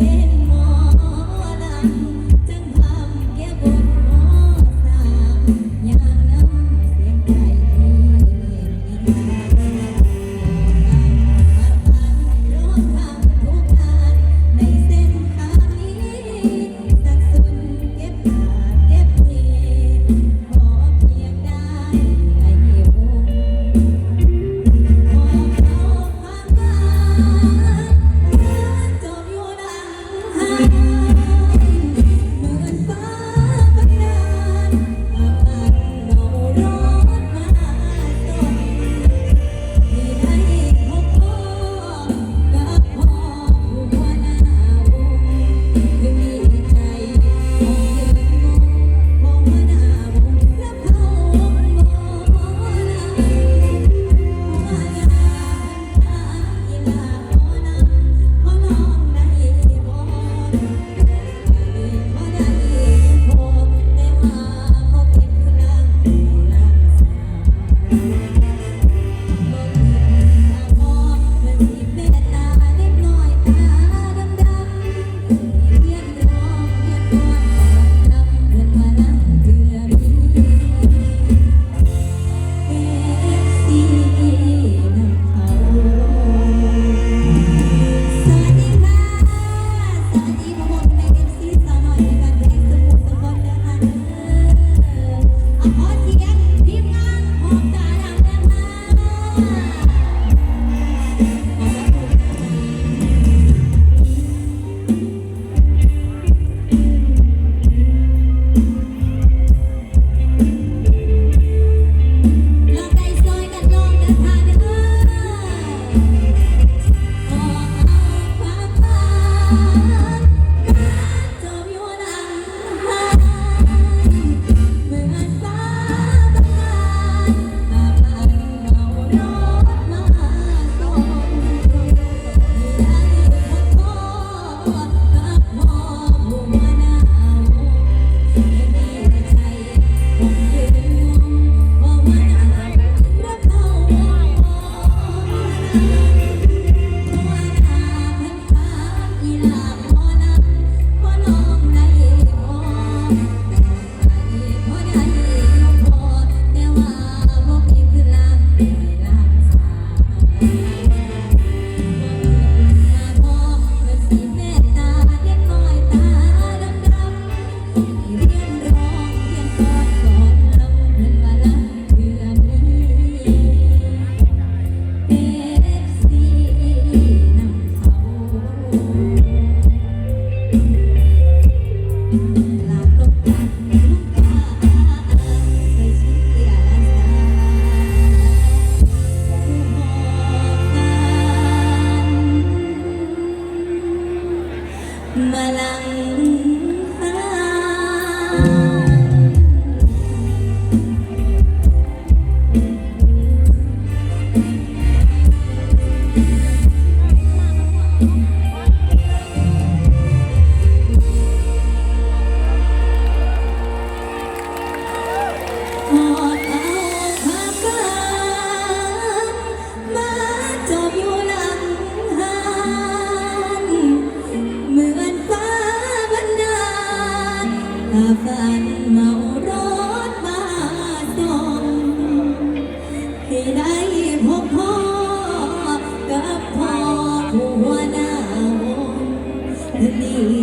nothing. เสียงทีมันหอมใจ Mala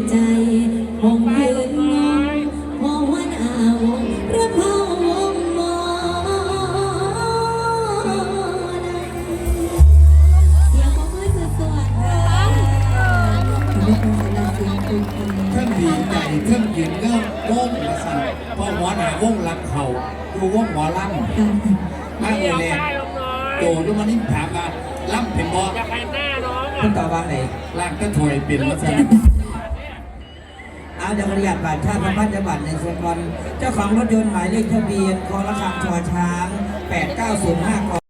ใจคงยืนงงพอวันอาวระเพาวงมอเสียงของเพื่อนสวัสดิ์ค่ะขอบคุณสำหรับเสียงคุณคุณเครื่องดีใจเครื่องยืนเงื่อนวงละสันพอหัวหน้าวงรับเขาดูวงหมอลำค่ะมาเลยเลยโตดูมันนี่ถามว่าลำเป็นบออยากให้หน้าน้องคุอะณตอบว่าไหนล่างก็ถวยเป็นมาสัน เอาเดี๋ยวขออนุญาตบัตรชาติพันธบัตรในส่วนก่อนเจ้าของรถยนต์หมายเลขทะเบียนคอระคังชอช้าง 8905ก